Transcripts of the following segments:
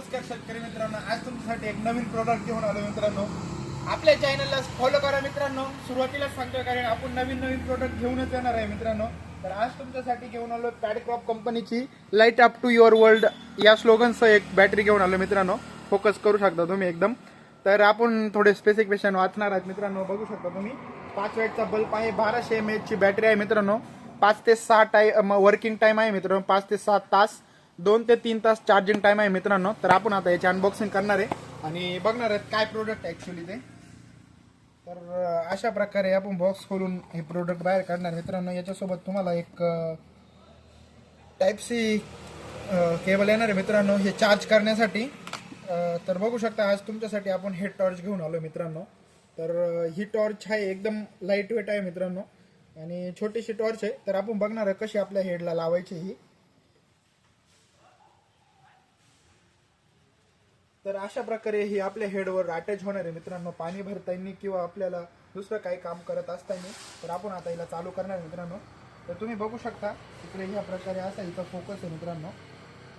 नमस्कार शेतकरी मित्रांनो आज तुमच्यासाठी एक नवीन प्रोडक्ट घेऊन आलो मित्रांनो. आपल्या चॅनलला फॉलो करा मित्रांनो. सुरुवातीलाच सांगतोय कारण आपण नवीन नवीन प्रोडक्ट घेऊनच येणार आहे मित्रांनो. तर आज तुमच्यासाठी घेऊन आलो पॅडक्रॉप कंपनीची light up to your world या स्लोगनसह एक बॅटरी घेऊन आलो मित्रांनो. फोकस करू शकता तुम्ही एकदम. तर आपण थोडे स्पेसिफिकेशन वाचणार आहेत मित्रांनो. बघू शकता तुम्ही. पाच वेटचा बल्ब आहे. बाराशे एम ची बॅटरी आहे मित्रांनो. पाच ते सहा टाय वर्किंग टाईम आहे मित्रांनो. पाच ते सात तास. दोन ते तीन तास चार्जिंग टाइम आहे मित्रांनो. तर आपण आता याची अनबॉक्सिंग करणार आहे. आणि बघणार आहेत काय प्रोडक्ट ॲक्च्युली ते. तर अशा प्रकारे आपण बॉक्स खोलून हे प्रोडक्ट बाहेर काढणार मित्रांनो याच्यासोबत तुम्हाला एक टाईप सी केबल येणार आहे मित्रांनो. हे चार्ज करण्यासाठी. तर बघू शकता आज तुमच्यासाठी आपण हे टॉर्च घेऊन आलो मित्रांनो. तर ही टॉर्च आहे एकदम लाइट वेट आहे मित्रांनो. आणि छोटीशी टॉर्च आहे. तर आपण बघणार आहे कशी आपल्या हेडला लावायची ही. तर अशा प्रकारे ही आपल्या हेडवर अटॅच होणार आहे. मित्रांनो पाणी भरताना किंवा आपल्याला दुसरं काही काम करत असताना तर आपण आता हिला चालू करणार आहे मित्रांनो. तर तुम्ही बघू शकता इकडे ह्या प्रकारे असा इथं फोकस आहे मित्रांनो.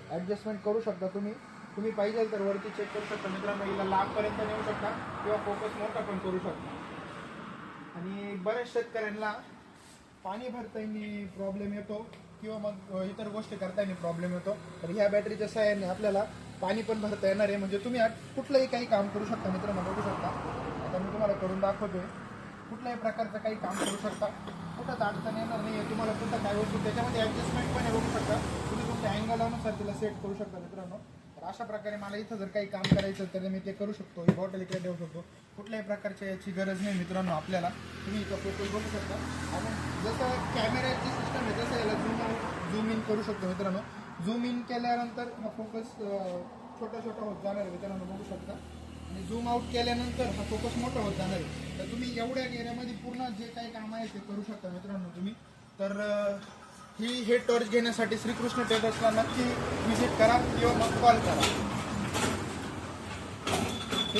ॲडजस्टमेंट करू शकता तुम्ही. तुम्ही पाहिजे तर वरती चेक करू शकता. मित्रांनो हिला लांबपर्यंत नेऊ शकता किंवा फोकस मोठा पण करू शकता. आणि बऱ्याच शेतकऱ्यांना पाणी भरताना प्रॉब्लेम येतो किंवा मग इतर गोष्टी करताना प्रॉब्लेम येतो. तर ह्या बॅटरीच्या सहाय्याने आपल्याला पाणी पण भरता येणार आहे. म्हणजे तुम्ही कुठलंही काही काम करू शकता मित्रांनो बघू शकता. आता मी तुम्हाला करून दाखवतोय. कुठल्याही प्रकारचं काही काम करू शकता. कुठंच अडचण येणार नाही आहे तुम्हाला कुठं काय वस्तू त्याच्यामध्ये ॲडजस्टमेंट पण आहे बघू शकता. तुम्ही तुमच्या अँगलानुसार तिला सेट करू शकता मित्रांनो. तर अशा प्रकारे मला इथं जर काही काम करायचं तर मी ते करू शकतो. ही बॉटल इकडे ठेवू शकतो. कुठल्याही प्रकारच्या याची गरज नाही मित्रांनो आपल्याला. तुम्ही इथं फोटो बघू शकता. आणि जसं कॅमेऱ्याची सिस्टम आहे तसं याला झूम झूम इन करू शकतो मित्रांनो. झूम इन केल्यानंतर हा फोकस छोटा छोटा होत जाणार आहे मित्रांनो बघू शकता. आणि झूम आउट केल्यानंतर हा फोकस मोठा होत जाणार आहे. तर तुम्ही एवढ्या एरियामध्ये पूर्ण जे काही काम आहे ते करू शकता मित्रांनो तुम्ही. तर ही हे टॉर्च घेण्यासाठी श्रीकृष्ण टेलर्सला नक्की व्हिजिट करा किंवा मग कॉल करा.